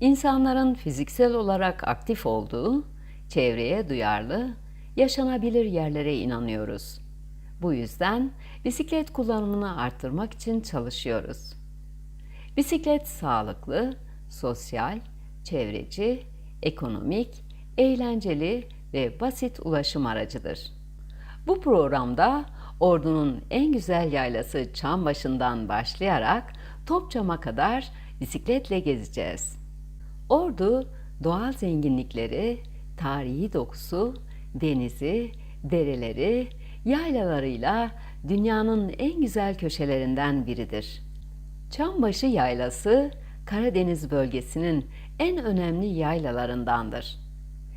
İnsanların fiziksel olarak aktif olduğu, çevreye duyarlı, yaşanabilir yerlere inanıyoruz. Bu yüzden bisiklet kullanımını arttırmak için çalışıyoruz. Bisiklet sağlıklı, sosyal, çevreci, ekonomik, eğlenceli ve basit ulaşım aracıdır. Bu programda Ordu'nun en güzel yaylası Çambaşı'ndan başlayarak Topçam'a kadar bisikletle gezeceğiz. Ordu doğal zenginlikleri, tarihi dokusu, denizi, dereleri, yaylalarıyla dünyanın en güzel köşelerinden biridir. Çambaşı Yaylası Karadeniz bölgesinin en önemli yaylalarındandır.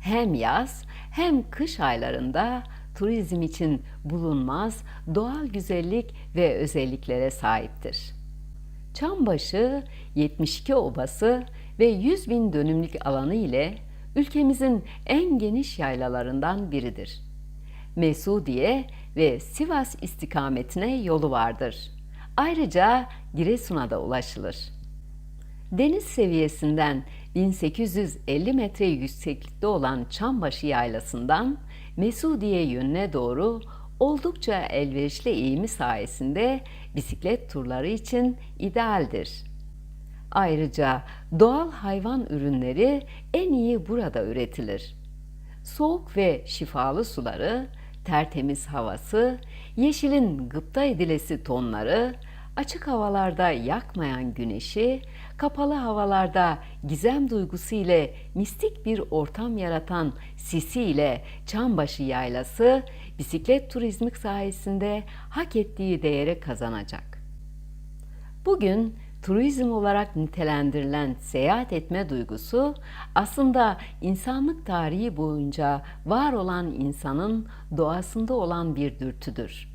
Hem yaz hem kış aylarında turizm için bulunmaz doğal güzellik ve özelliklere sahiptir. Çambaşı 72 obası ve 100 bin dönümlük alanı ile ülkemizin en geniş yaylalarından biridir. Mesudiye ve Sivas istikametine yolu vardır. Ayrıca Giresun'a da ulaşılır. Deniz seviyesinden 1850 metre yükseklikte olan Çambaşı Yaylası'ndan Mesudiye yönüne doğru oldukça elverişli eğimi sayesinde bisiklet turları için idealdir. Ayrıca doğal hayvan ürünleri en iyi burada üretilir. Soğuk ve şifalı suları, tertemiz havası, yeşilin gıpta edilesi tonları, açık havalarda yakmayan güneşi, kapalı havalarda gizem duygusu ile mistik bir ortam yaratan sisi ile Çambaşı Yaylası bisiklet turizmi sayesinde hak ettiği değeri kazanacak. Bugün turizm olarak nitelendirilen seyahat etme duygusu aslında insanlık tarihi boyunca var olan insanın doğasında olan bir dürtüdür.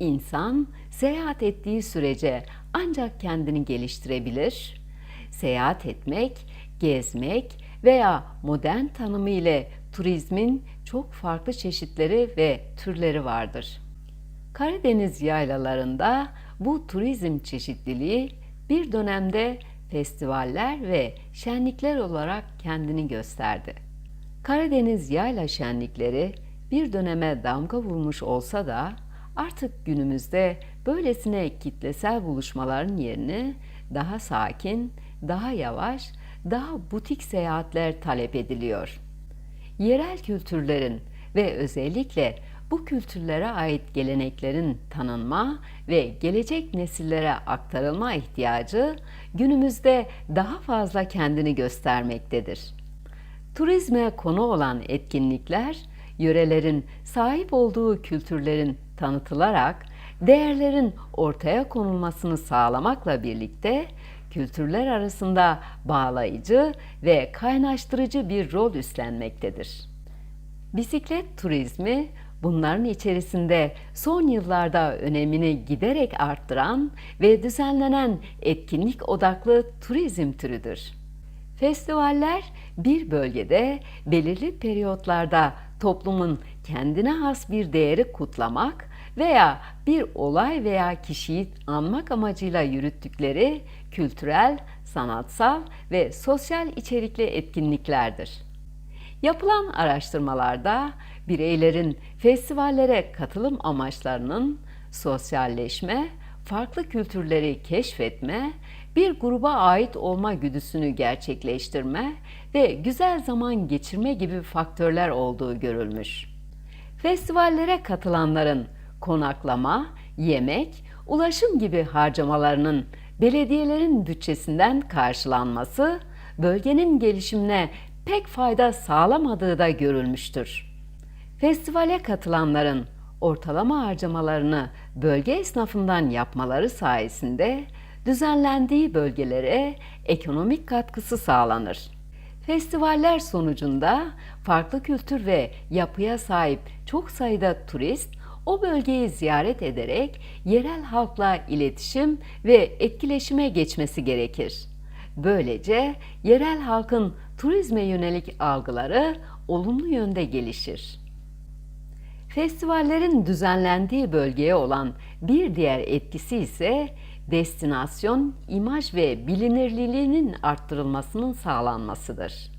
İnsan seyahat ettiği sürece ancak kendini geliştirebilir. Seyahat etmek, gezmek veya modern tanımı ile turizmin çok farklı çeşitleri ve türleri vardır. Karadeniz yaylalarında bu turizm çeşitliliği bir dönemde festivaller ve şenlikler olarak kendini gösterdi. Karadeniz yayla şenlikleri bir döneme damga vurmuş olsa da artık günümüzde böylesine kitlesel buluşmaların yerini daha sakin, daha yavaş, daha butik seyahatler talep ediliyor. Yerel kültürlerin ve özellikle bu kültürlere ait geleneklerin tanınma ve gelecek nesillere aktarılma ihtiyacı günümüzde daha fazla kendini göstermektedir. Turizme konu olan etkinlikler, yörelerin sahip olduğu kültürlerin tanıtılarak değerlerin ortaya konulmasını sağlamakla birlikte kültürler arasında bağlayıcı ve kaynaştırıcı bir rol üstlenmektedir. Bisiklet turizmi bunların içerisinde son yıllarda önemini giderek arttıran ve düzenlenen etkinlik odaklı turizm türüdür. Festivaller bir bölgede belirli periyotlarda toplumun kendine has bir değeri kutlamak veya bir olay veya kişiyi anmak amacıyla yürüttükleri kültürel, sanatsal ve sosyal içerikli etkinliklerdir. Yapılan araştırmalarda bireylerin festivallere katılım amaçlarının sosyalleşme, farklı kültürleri keşfetme, bir gruba ait olma güdüsünü gerçekleştirme ve güzel zaman geçirme gibi faktörler olduğu görülmüş. Festivallere katılanların konaklama, yemek, ulaşım gibi harcamalarının belediyelerin bütçesinden karşılanması bölgenin gelişimine pek fayda sağlamadığı da görülmüştür. Festivale katılanların ortalama harcamalarını bölge esnafından yapmaları sayesinde düzenlendiği bölgelere ekonomik katkısı sağlanır. Festivaller sonucunda farklı kültür ve yapıya sahip çok sayıda turist o bölgeyi ziyaret ederek yerel halkla iletişim ve etkileşime geçmesi gerekir. Böylece yerel halkın turizme yönelik algıları olumlu yönde gelişir. Festivallerin düzenlendiği bölgeye olan bir diğer etkisi ise destinasyon, imaj ve bilinirliğinin arttırılmasının sağlanmasıdır.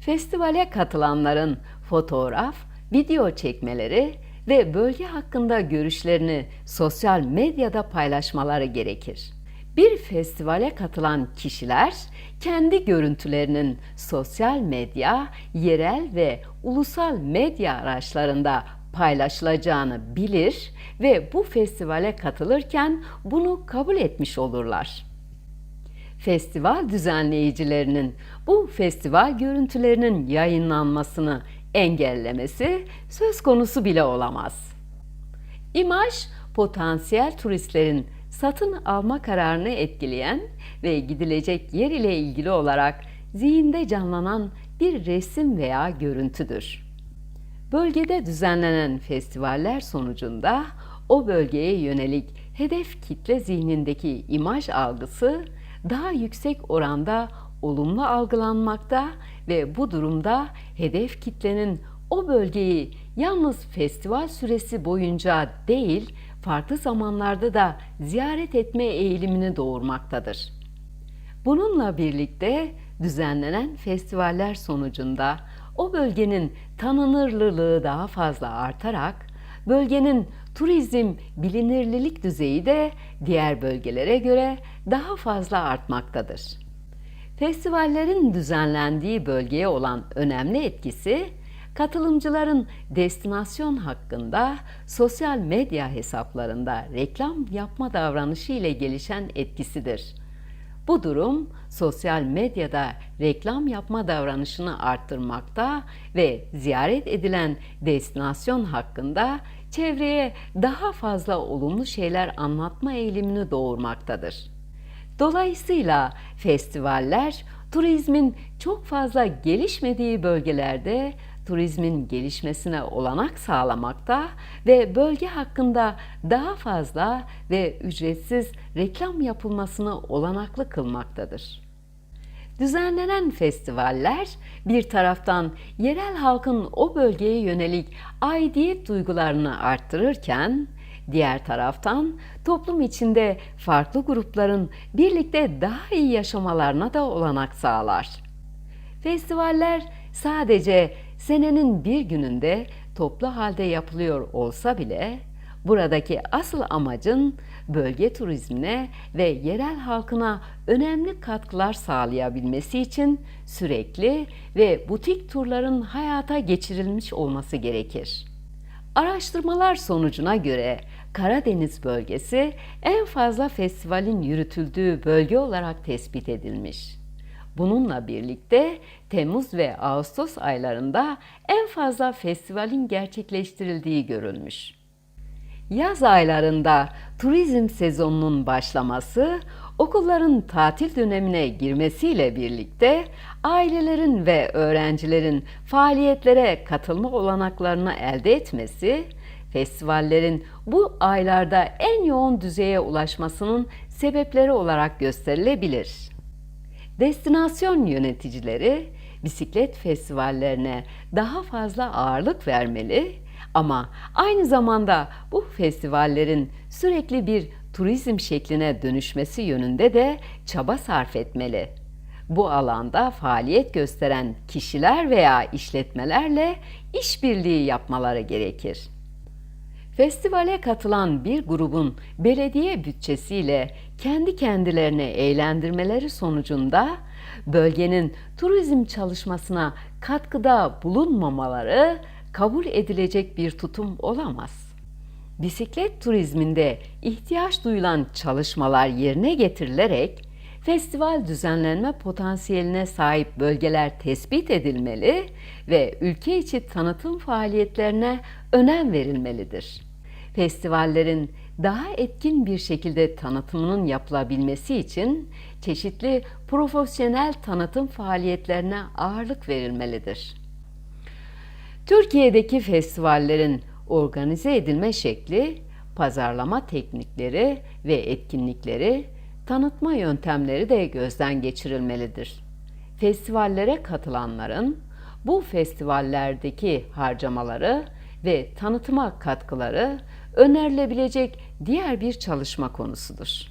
Festivale katılanların fotoğraf, video çekmeleri ve bölge hakkında görüşlerini sosyal medyada paylaşmaları gerekir. Bir festivale katılan kişiler kendi görüntülerinin sosyal medya, yerel ve ulusal medya araçlarında paylaşılacağını bilir ve bu festivale katılırken bunu kabul etmiş olurlar. Festival düzenleyicilerinin bu festival görüntülerinin yayınlanmasını engellemesi söz konusu bile olamaz. İmaj, potansiyel turistlerin satın alma kararını etkileyen ve gidilecek yer ile ilgili olarak zihinde canlanan bir resim veya görüntüdür. Bölgede düzenlenen festivaller sonucunda o bölgeye yönelik hedef kitle zihnindeki imaj algısı daha yüksek oranda olumlu algılanmakta ve bu durumda hedef kitlenin o bölgeyi yalnız festival süresi boyunca değil, farklı zamanlarda da ziyaret etme eğilimini doğurmaktadır. Bununla birlikte düzenlenen festivaller sonucunda o bölgenin tanınırlılığı daha fazla artarak bölgenin turizm bilinirlilik düzeyi de diğer bölgelere göre daha fazla artmaktadır. Festivallerin düzenlendiği bölgeye olan önemli etkisi katılımcıların destinasyon hakkında sosyal medya hesaplarında reklam yapma davranışı ile gelişen etkisidir. Bu durum sosyal medyada reklam yapma davranışını arttırmakta ve ziyaret edilen destinasyon hakkında çevreye daha fazla olumlu şeyler anlatma eğilimini doğurmaktadır. Dolayısıyla festivaller turizmin çok fazla gelişmediği bölgelerde turizmin gelişmesine olanak sağlamakta ve bölge hakkında daha fazla ve ücretsiz reklam yapılmasını olanaklı kılmaktadır. Düzenlenen festivaller bir taraftan yerel halkın o bölgeye yönelik aidiyet duygularını arttırırken diğer taraftan toplum içinde farklı grupların birlikte daha iyi yaşamalarına da olanak sağlar. Festivaller sadece senenin bir gününde toplu halde yapılıyor olsa bile buradaki asıl amacın bölge turizmine ve yerel halkına önemli katkılar sağlayabilmesi için sürekli ve butik turların hayata geçirilmiş olması gerekir. Araştırmalar sonucuna göre Karadeniz bölgesi en fazla festivalin yürütüldüğü bölge olarak tespit edilmiş. Bununla birlikte Temmuz ve Ağustos aylarında en fazla festivalin gerçekleştirildiği görülmüş. Yaz aylarında turizm sezonunun başlaması, okulların tatil dönemine girmesiyle birlikte ailelerin ve öğrencilerin faaliyetlere katılma olanaklarını elde etmesi, festivallerin bu aylarda en yoğun düzeye ulaşmasının sebepleri olarak gösterilebilir. Destinasyon yöneticileri bisiklet festivallerine daha fazla ağırlık vermeli ama aynı zamanda bu festivallerin sürekli bir turizm şekline dönüşmesi yönünde de çaba sarf etmeli. Bu alanda faaliyet gösteren kişiler veya işletmelerle işbirliği yapmaları gerekir. Festivale katılan bir grubun belediye bütçesiyle kendi kendilerini eğlendirmeleri sonucunda bölgenin turizm çalışmasına katkıda bulunmamaları kabul edilecek bir tutum olamaz. Bisiklet turizminde ihtiyaç duyulan çalışmalar yerine getirilerek festival düzenlenme potansiyeline sahip bölgeler tespit edilmeli ve ülke içi tanıtım faaliyetlerine önem verilmelidir. Festivallerin daha etkin bir şekilde tanıtımının yapılabilmesi için çeşitli profesyonel tanıtım faaliyetlerine ağırlık verilmelidir. Türkiye'deki festivallerin organize edilme şekli, pazarlama teknikleri ve etkinlikleri, tanıtma yöntemleri de gözden geçirilmelidir. Festivallere katılanların bu festivallerdeki harcamaları ve tanıtıma katkıları önerilebilecek diğer bir çalışma konusudur.